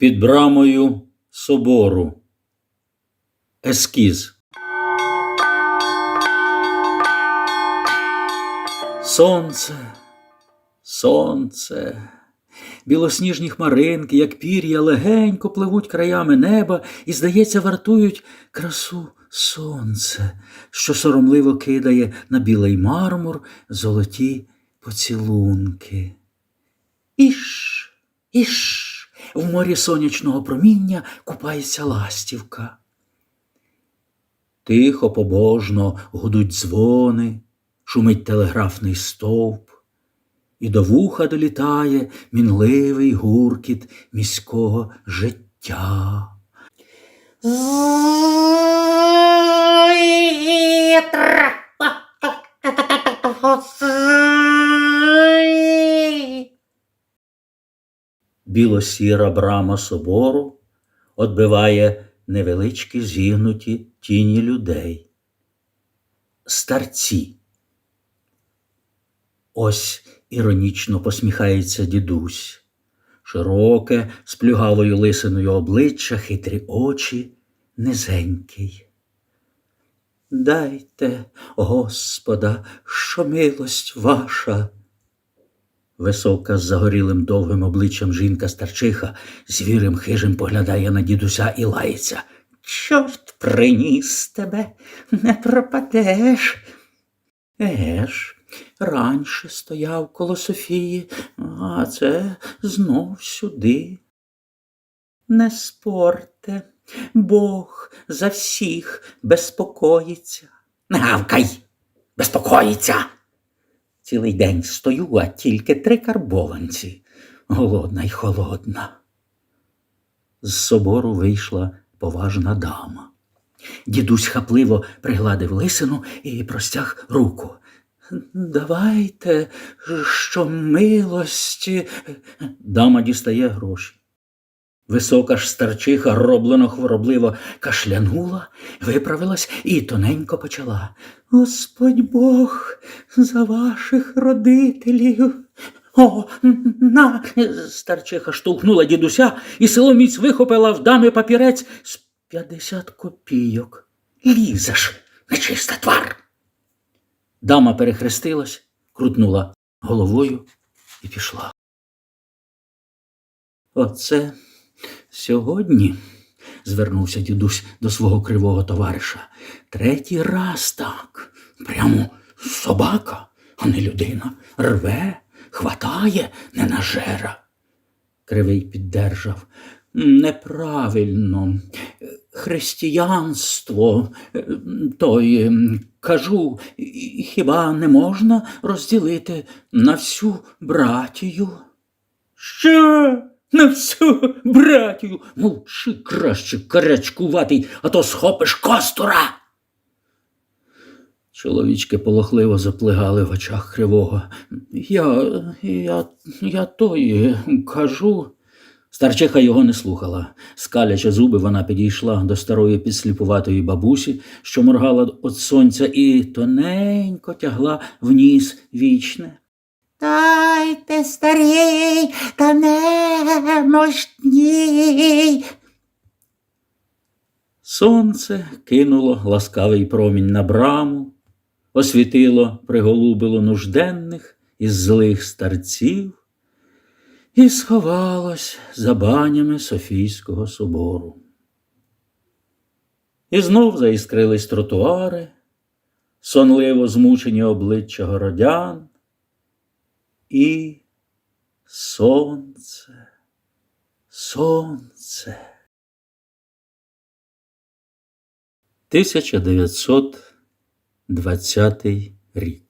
Під брамою собору. Ескіз. Сонце, сонце, білосніжні хмаринки, як пір'я, легенько пливуть краями неба і, здається, вартують красу сонце, що соромливо кидає на білий мармур золоті поцілунки. Іш, іш, в морі сонячного проміння купається ластівка. Тихо, побожно гудуть дзвони, шумить телеграфний стовп, і до вуха долітає мінливий гуркіт міського життя. Білосіра брама собору отбиває невеличкі зігнуті тіні людей. Старці. Ось іронічно посміхається дідусь. Широке, з плюгавою лисиною обличчя, хитрі очі, низенький. Дайте, Господа, що милость ваша. Висока з загорілим довгим обличчям жінка старчиха звірим хижим поглядає на дідуся і лається. Чорт приніс тебе, не пропадеш. Еж, раніше стояв коло Софії, а це знов сюди. Не спорте, Бог за всіх безпокоїться. Гавкай, безпокоїться. Цілий день стою, а тільки три карбованці, голодна й холодна. З собору вийшла поважна дама. Дідусь хапливо пригладив лисину і простяг руку. Давайте, що милості. Дама дістає гроші. Висока ж старчиха роблено хворобливо кашлянула, виправилась і тоненько почала. Господь Бог за ваших родителів. О, на. Старчиха штовхнула дідуся і силоміць вихопила в дами папірець з п'ятдесят копійок. Лізеш, нечиста твар. Дама перехрестилась, крутнула головою і пішла. Оце сьогодні, звернувся дідусь до свого кривого товариша, третій раз так, прямо собака, а не людина, рве, хватає, не нажера. Кривий піддержав. Неправильно. Християнство, той, ем, кажу, хіба не можна розділити на всю братію? Що? На всю братію? Мовчи краще, карячкуватий, а то схопиш костура. Чоловічки полохливо заплигали в очах кривого. Я, я, я той кажу. Старчиха його не слухала. Скалячи зуби, вона підійшла до старої підсліпуватої бабусі, що моргала від сонця, і тоненько тягла в ніс вічне. Дайте старій та немощній. Сонце кинуло ласкавий промінь на браму, освітило, приголубило нужденних із злих старців і сховалось за банями Софійського собору. І знов заіскрились тротуари, сонливо змучені обличчя городян, і сонце, сонце. 1920 рік.